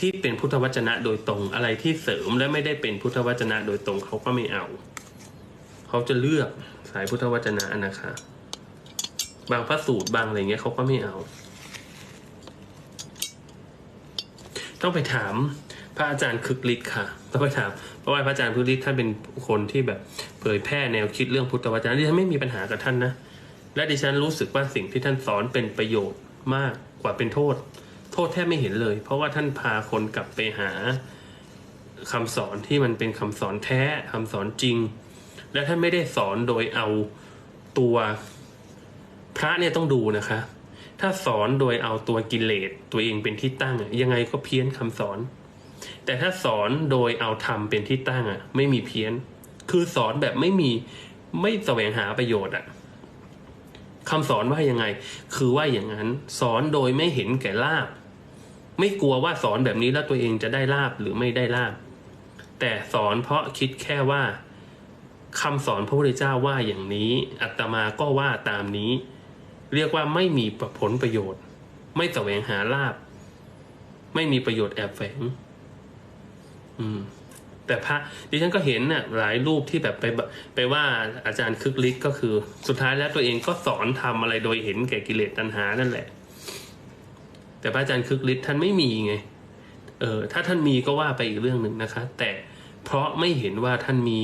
ที่เป็นพุทธวจนะโดยตรง อะไรที่เสริมและไม่ได้เป็นพุทธวจนะโดยตรงเขาก็ไม่เอา เขาจะเลือกสายพุทธวจนะนะคะ บางพระสูตรบางอะไรเงี้ยเขาก็ไม่เอา ต้องไปถามพระอาจารย์คึกฤทธิ์ค่ะต้องไปถามเพราะว่าพระอาจารย์คึกฤทธิ์ท่านเป็นคนที่แบบเผยแพร่แนวคิดเรื่องพุทธวจนะดิฉันไม่มีปัญหากับท่านนะและดิฉันรู้สึกว่าสิ่งที่ท่านสอนเป็นประโยชน์มากกว่าเป็นโทษ ษแทบไม่เห็นเลย เพราะว่าท่านพาคนกลับไปหาคำสอนที่มันเป็นคำสอนแท้คำสอนจริง และท่านไม่ได้สอนโดยเอาตัวพระเนี่ยต้องดูนะคะ ถ้าสอนโดยเอาตัวกิเลสตัวเองเป็นที่ตั้งยังไงก็เพี้ยนคำสอน แต่ถ้าสอนโดยเอาธรรมเป็นที่ตั้งอะ ไม่มีเพี้ยน คือสอนแบบไม่มีไม่แสวงหาประโยชน์อะคำสอนว่ายังไง คือว่าอย่างนั้น สอนโดยไม่เห็นแก่ลาบ ไม่กลัวว่าสอนแบบนี้แล้วตัวเองจะได้ลาบหรือไม่ได้ลาบ แต่สอนเพราะคิดแค่ว่าคำสอนพระพุทธเจ้าว่าอย่างนี้อัตมาก็ว่าตามนี้ เรียกว่าไม่มีผลประโยชน์ ไม่แสวงหาลาบ ไม่มีประโยชน์แอบแฝงอืม แต่พระดิฉันก็เห็นน่ะหลายรูปที่แบบไปไปว่าอาจารย์คึกฤทธิ์ก็คือ สุดท้ายแล้วตัวเองก็สอนทำอะไรโดยเห็นแก่กิเลสตัณหานั่นแหละ แต่พระอาจารย์คึกฤทธิ์ท่านไม่มีไงเออถ้าท่านมีก็ว่าไปอีกเรื่องหนึ่งนะคะ แต่เพราะไม่เห็นว่าท่านมี